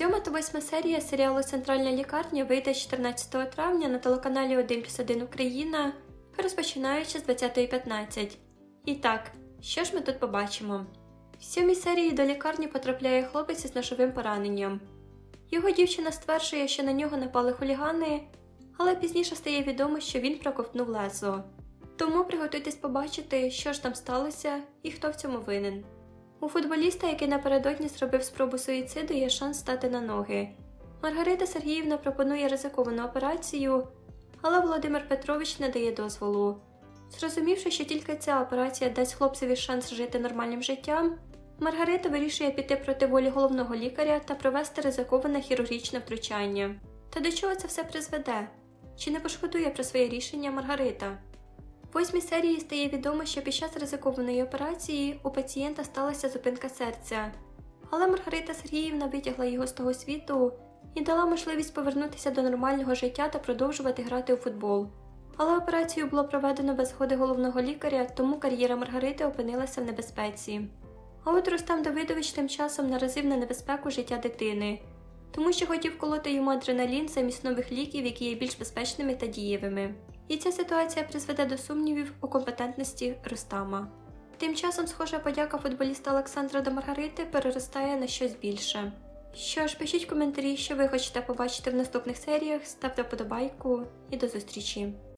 Сьома та восьма серія серіалу Центральна лікарня вийде 14 травня на телеканалі 1 плюс 1 Україна, розпочинаючи з 20.15. І так, що ж ми тут побачимо? В сьомій серії до лікарні потрапляє хлопець із ножовим пораненням. Його дівчина стверджує, що на нього напали хулігани, але пізніше стає відомо, що він проковтнув лезо. Тому приготуйтесь побачити, що ж там сталося і хто в цьому винен. У футболіста, який напередодні зробив спробу суїциду, є шанс стати на ноги. Маргарита Сергіївна пропонує ризиковану операцію, але Володимир Петрович не дає дозволу. Зрозумівши, що тільки ця операція дасть хлопцеві шанс жити нормальним життям, Маргарита вирішує піти проти волі головного лікаря та провести ризиковане хірургічне втручання. Та до чого це все призведе? Чи не пошкодує про своє рішення Маргарита? В восьмій серії стає відомо, що під час ризикованої операції у пацієнта сталася зупинка серця, але Маргарита Сергіївна витягла його з того світу і дала можливість повернутися до нормального життя та продовжувати грати у футбол. Але операцію було проведено без згоди головного лікаря, тому кар'єра Маргарити опинилася в небезпеці. А от Рустам Давидович тим часом наразив на небезпеку життя дитини, тому що хотів колоти йому адреналін замість нових ліків, які є більш безпечними та дієвими. І ця ситуація призведе до сумнівів у компетентності Рустама. Тим часом схожа подяка футболіста Олександра до Маргарити переростає на щось більше. Що ж, пишіть коментарі, що ви хочете побачити в наступних серіях, ставте вподобайку і до зустрічі!